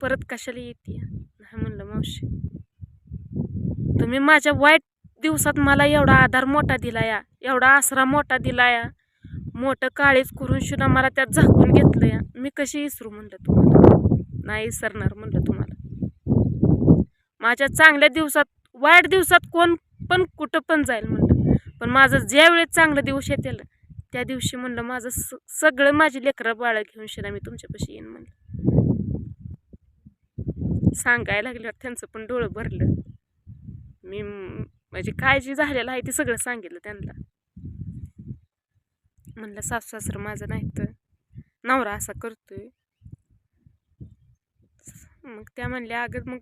परत कशाला येते? नाही म्हणलं मावशी. तुम्ही माझ्या वाईट दिवसात मला एवढा आधार मोठा दिला या एवढा आसरा मोठा दिला या मोठं काळीच करून शुना मला त्यात झाकून घेतलं या मी कशी इसरू म्हणलं तुम्हाला? नाही इसरणार म्हणलं तुम्हाला. माझ्या चांगल्या दिवसात वाईट दिवसात कोण पण कुठं पण जाईल म्हणलं. पण माझं ज्या वेळेस चांगलं दिवस येतील त्या दिवशी म्हणलं माझं स सगळं माझी लेकरं बाळं घेऊन शिना मी तुमच्यापाशी येईन म्हणलं. सांगायला लागल्यावर त्यांचं पण डोळं भरलं. मी म्हणजे काय जे झालेलं आहे ते सगळं सांगितलं त्यांना. म्हणलं सासू सासरं माझं नाही तर नवरा असा करतोय. मग त्या म्हणल्या अगं मग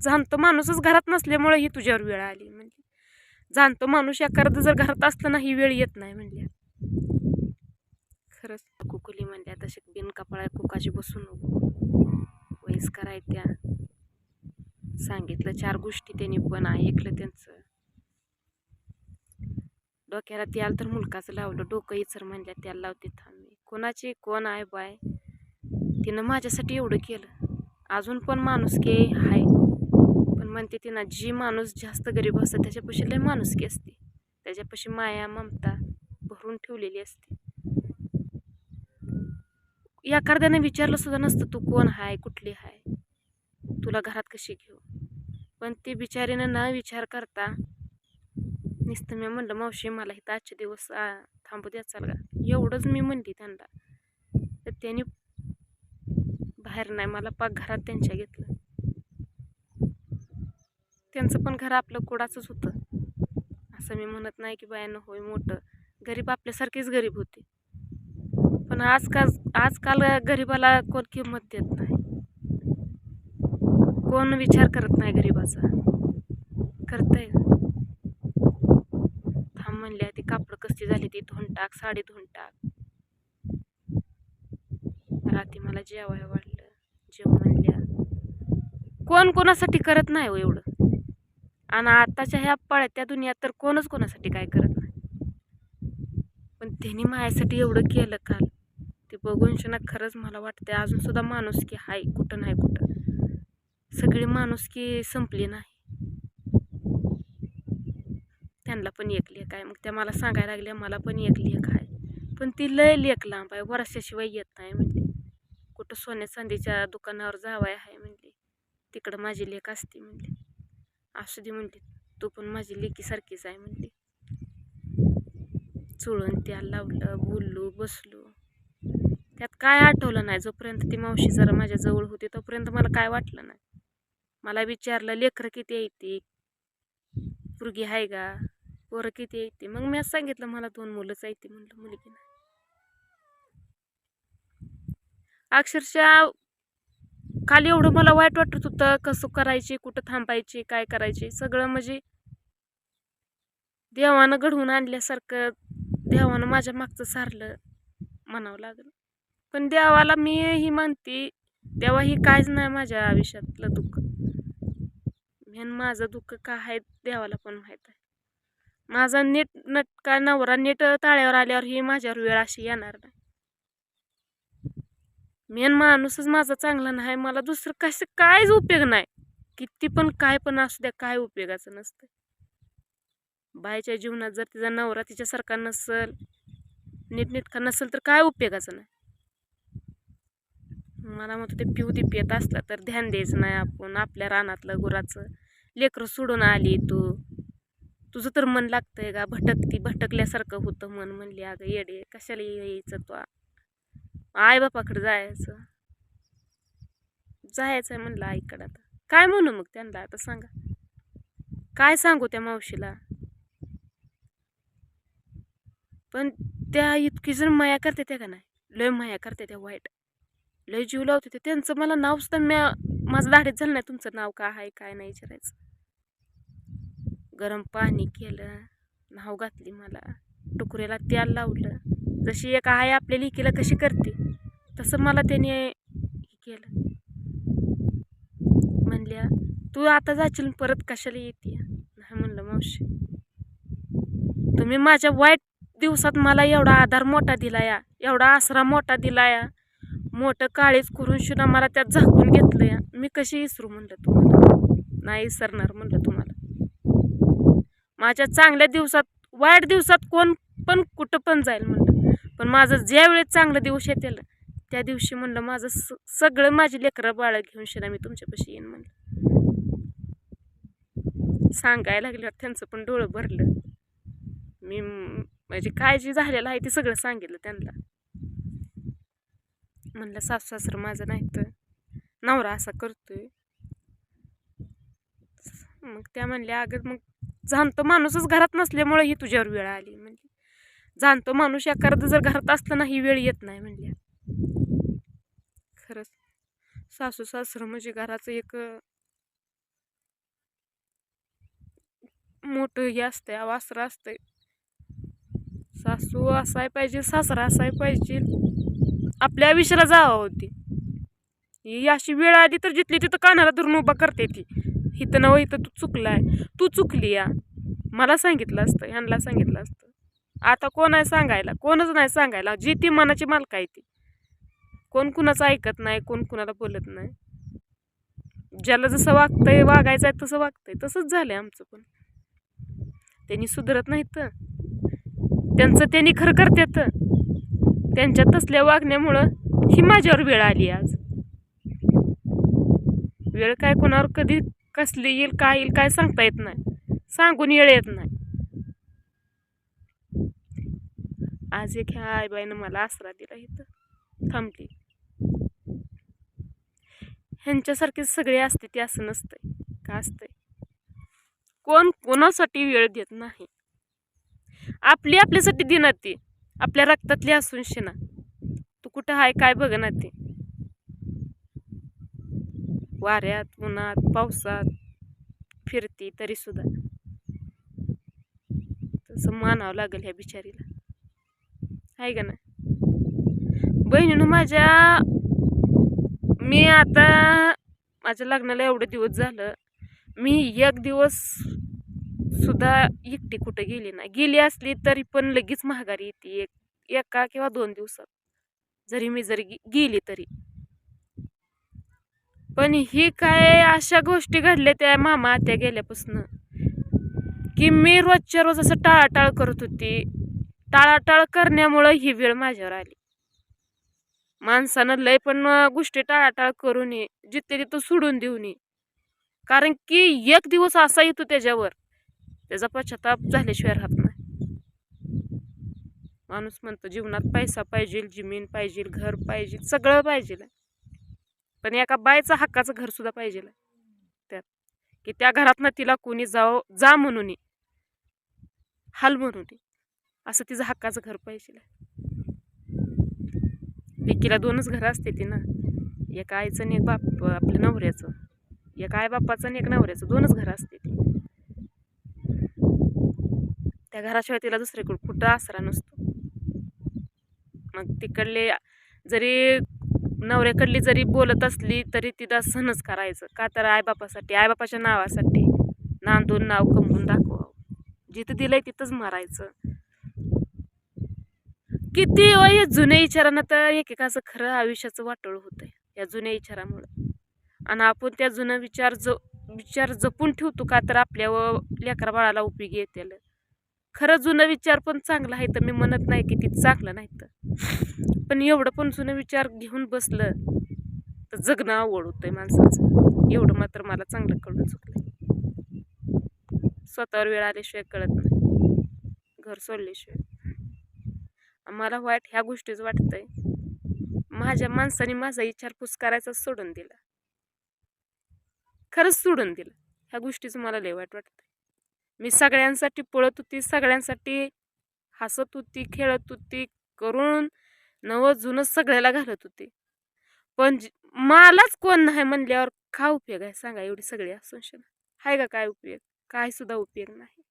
जाणतो माणूसच घरात नसल्यामुळे ही तुझ्यावर वेळ आली. म्हणजे जाणतो माणूस एखादं जर घरात असलं ना ही वेळ येत नाही. म्हणल्या. खरंच कुकुली म्हणल्या तसे बिन कपाळा कुकाशी बसून नको. वयस्कर आहे त्या. सांगितलं. चार गोष्टी त्यांनी पण ऐकलं त्यांचं. डोक्याला त्याला तर मुलकाचं लावलं. डोकं इचर म्हणल्या त्याला लावते थांबी. कोणाची कोण आहे बाय? तिनं माझ्यासाठी एवढं केलं. अजून पण माणुसकी आहे पण म्हणते तिनं जी माणूस जास्त गरीब असतं त्याच्यापाशी लय माणुसकी असते. त्याच्यापाशी माया ममता भरून ठेवलेली असते. एखाद्याने विचारलं सुद्धा नसतं तू कोण हाय? कुठली हाय? तुला घरात कशी घेऊ? पण ती बिचारीनं न विचार करता. नुसतं मी म्हणलं मावशी मला इथं आजचे दिवस थांबू द्या चाल. का एवढंच मी म्हणली त्यांना. तर त्यांनी बाहेर नाही मला पाक घरात त्यांच्या घेतलं. त्यांचं पण घर आपलं कुडाचंच होतं. असं मी म्हणत नाही की बायानं होय मोठं. गरीब आपल्यासारखेच गरीब होते. पण आजकाल आजकाल गरिबाला कोण किंमत देत नाही. कोण विचार करत नाही गरिबाचा. करताय. थांब म्हणल्या ती कापड कस्ती झाली ती? धुवून टाक साडी धुवून टाक रात्री मला जेवाय वाढलं. जेव म्हणल्या कोण कोणासाठी करत नाही हो एवढं? आणि आताच्या ह्या पळत्या दुनियात तर कोणच कोणासाठी काय करत नाही? पण त्यांनी माझ्यासाठी एवढं केलं काल. ते बघून शना खरंच मला वाटतं अजून सुद्धा माणुसकी हाय कुठं नाही कुठं. सगळी माणुसकी संपली नाही. त्यांना पण एक लेख आहे. मग त्या मला सांगायला लागल्या मला पण एक लेख आहे. पण ती लय लेख लांब आहे वर्षाशिवाय येत नाही म्हणली. कुठं सोन्या चांदीच्या दुकानावर जावाय आहे म्हणली. तिकडं माझी लेख असते म्हणली. असू दे म्हणली तू पण माझी लेकीसारखीच आहे म्हणली. चुळून त्या लावलं बोललो बसलो. त्यात काय आठवलं नाही जोपर्यंत ती मावशी जरा माझ्याजवळ होती तोपर्यंत मला काय वाटलं नाही. मला विचारलं लेकरं किती येते पुरगी आहे का? पोरं किती येते मग मी असं सांगितलं मला दोन मुलंच येते म्हणलं मुलगी नाही. अक्षरशः खाली एवढं मला वाईट वाटत होतं कसं करायचे कुठं थांबायचे काय करायचे सगळं म्हणजे देवानं घडवून आणल्यासारखं देवानं माझ्या मागचं सारलं म्हणावं लागलं. पण देवाला मी ही म्हणते देवा ही काहीच नाही माझ्या आयुष्यातलं दुःख. मेन माझं दुःख काय आहे देवाला पण माहीत आहे. माझा नीट नटका नवरा नीट ताळ्यावर आल्यावर ही माझ्यावर वेळ अशी येणार नाही. मेन माणूसच माझा चांगला नाही मला दुसरं कसं काहीच उपयोग नाही. किती पण काय पण असू द्या काय उपयोगाचं नसतं बायच्या जीवनात जर तिचा नवरा तिच्यासारखा नसल नीटनेटका नसेल तर काय उपयोगाचं नाही. मला म्हणतो ते पिऊ ती पियत असला तर ध्यान द्यायचं नाही आपण आपल्या रानातलं गुराचं. लेकरं सोडून आली तू. तुझं तर मन लागतंय का भटकती भटकल्यासारखं होतं मन म्हणली. अगं येडे कशाला यायचं तो? आई बापाकडे जायचं. जायचं आहे म्हणलं आईकडं आता. काय म्हणू मग त्यांना आता सांगा. काय सांगू त्या मावशीला? पण त्या इतकी जर माया करते त्या का नाही? लय माया करते त्या वाईट. लय जीव लावते ते त्यांचं मला नाव सुद्धा म्या माझं धाडीत झालं नाही तुमचं नाव काय आहे काय नाही विचारायचं. गरम पाणी केलं नाव घातली मला. टुकऱ्याला तेल लावलं. जशी एक आई आपल्या लिकीला कशी करते तसं मला त्याने हे केलं. म्हणल्या तू आता जाशील परत कशाला येते? नाही म्हणलं मावशी. तुम्ही माझ्या वाईट दिवसात मला एवढा आधार मोठा दिला या एवढा आसरा मोठा दिला या मोठं काळीच करून शुना मला त्यात झाकून घेतलं या मी कशी इसरू? म्हणलं तुम्हाला नाही इसरणार म्हणलं तुम्हाला माझ्या चांगल्या दिवसात वाईट दिवसात कोण पण कुठं पण जाईल म्हणलं. पण माझं ज्या वेळेस चांगलं दिवस येतील त्या दिवशी म्हणलं माझं स सगळं माझी लेकरं बाळं घेऊन शिरा मी तुमच्यापाशी येईन म्हणलं. सांगायला लागल्यावर त्यांचं पण डोळं भरलं. मी म्हणजे काय जे झालेलं आहे ते सगळं सांगितलं त्यांना. म्हणलं सासू सासरं माझं नाही तर नवरा असा करतोय. मग त्या म्हणल्या अगं मग जाणतो माणूसच घरात नसल्यामुळे ही तुझ्यावर वेळ आली म्हणजे जाणतो माणूस एखादं जर घरात असलं ना ही वेळ येत नाही म्हणजे खरंच. सासू सासरं म्हणजे घराचं एक मोठं हे असतंय वासरं असतंय. सासू असाय पाहिजे सासरा असाय पाहिजे. आपल्या आयुष्याला जावं होती. ही अशी वेळ आली तर जिथली तिथं कानाला धरून उभा करते ती. इथं नवं इथं तू चुकलाय. तू चुकली या. मला सांगितलं असतं ह्यांना सांगितलं असतं. आता कोण आहे सांगायला? कोणच नाही सांगायला. जी ती मनाची मालक आहे ती. कोण कुणाचं ऐकत नाही कोण कुणाला बोलत नाही. ज्याला जसं वागतंय वागायचं आहे तसं वागतंय. तसंच झालंय आमचं पण. त्यांनी सुधरत नाही तर त्यांचं त्यांनी खरं करतात त्यांच्या तसल्या वागण्यामुळं ही माझ्यावर वेळ आली आज. वेळ काय कोणावर कधी कसली येईल काय येईल काय सांगता येत नाही. सांगून येळ येत नाही. आज एक ह्या आईबाईनं मला आसरा दिला इथं. थांबली. ह्यांच्यासारखे सगळे असते ते असं नसतंय. का असतंय? कोण कोणासाठी वेळ देत नाही. आपली आपल्यासाठी देणार ती. आपल्या रक्तातली असून शेना तू कुठं हाय काय बघ ना ते? वाऱ्यात उन्हात पावसात फिरती तरी सुद्धा तसं मानावं लागेल ह्या बिचारीला. आहे का ना बहिणीनं माझ्या मी आता माझ्या लग्नाला एवढे दिवस झालं मी एक दिवस सुद्धा एकटी कुठं गेली नाही. गेली असली तरी पण लगेच महागारी येते एक एका किंवा दोन दिवसात. जरी मी जरी गेली तरी. पण ही काय अशा गोष्टी घडल्या त्या मामा आत्या गेल्यापासून. की मी रोजच्या रोज असं टाळाटाळ करत होती. टाळाटाळ करण्यामुळं ही वेळ माझ्यावर आली. माणसानं लय पण गोष्टी टाळाटाळ करू नये जिथे तिथं सोडून देऊ नये कारण की एक दिवस असा येतो त्याच्यावर. त्याचा पश्चाताप झाल्याशिवाय राहत नाही. माणूस म्हणतो जीवनात पैसा पाहिजे जमीन पाहिजे घर पाहिजे सगळं पाहिजे पण एका बायचा हक्काचं घर सुद्धा पाहिजे त्यात. की त्या घरातनं तिला कोणी जाव जा म्हणून हाल म्हणून असं तिचं हक्काचं घर पाहिजे लेकीला दोनच घरं असते ती ना. एक आईचं आणि एक बाप आपल्या नवऱ्याचं. एक आई बापाचं आणि एक नवऱ्याचं. दोनच घरं असते ती. त्या घराशिवाय तिला दुसरीकडे कुठं आसरा नसतो. मग तिकडले जरी नवऱ्याकडली जरी बोलत असली तरी तिला सहनच करायचं. का तर आईबापासाठी आईबापाच्या नावासाठी नांदून नाव कमवून दाखवावं. जिथं दिलंय तिथंच मारायचं. किती व या जुन्या विचारानं तर एकेकाचं खरं आयुष्याचं वाटोळ होतंय या जुन्या विचारामुळं आणि आपण त्या जुनं विचार ज विचार जपून ठेवतो का तर आपल्या व लेकरा बाळाला उपयोगी येते खरं जुनं विचार पण चांगला आहे तर मी म्हणत नाही की ती चांगलं नाही तर पण एवढं पण जुनं विचार घेऊन बसलं तर जगणं आवड होतंय माणसाचं. एवढं मात्र मला चांगलं कळून चुकलं स्वतःवर वेळ आल्याशिवाय कळत नाही. घर सोडल्याशिवाय. मला वाईट ह्या गोष्टीच वाटतंय. माझ्या माणसाने माझा विचारपूस करायचा सोडून दिला. खरंच सोडून दिलं. ह्या गोष्टीचं मला लय वाईट वाटतं मी सगळ्यांसाठी पळत होती सगळ्यांसाठी हसत होती खेळत होती करून नवं जुनं सगळ्याला घालत होते. पण मालाच मलाच कोण नाही म्हणल्यावर का उपयोग आहे? सांगा एवढी सगळी असून हाय का काय उपयोग? काय सुद्धा उपयोग नाही.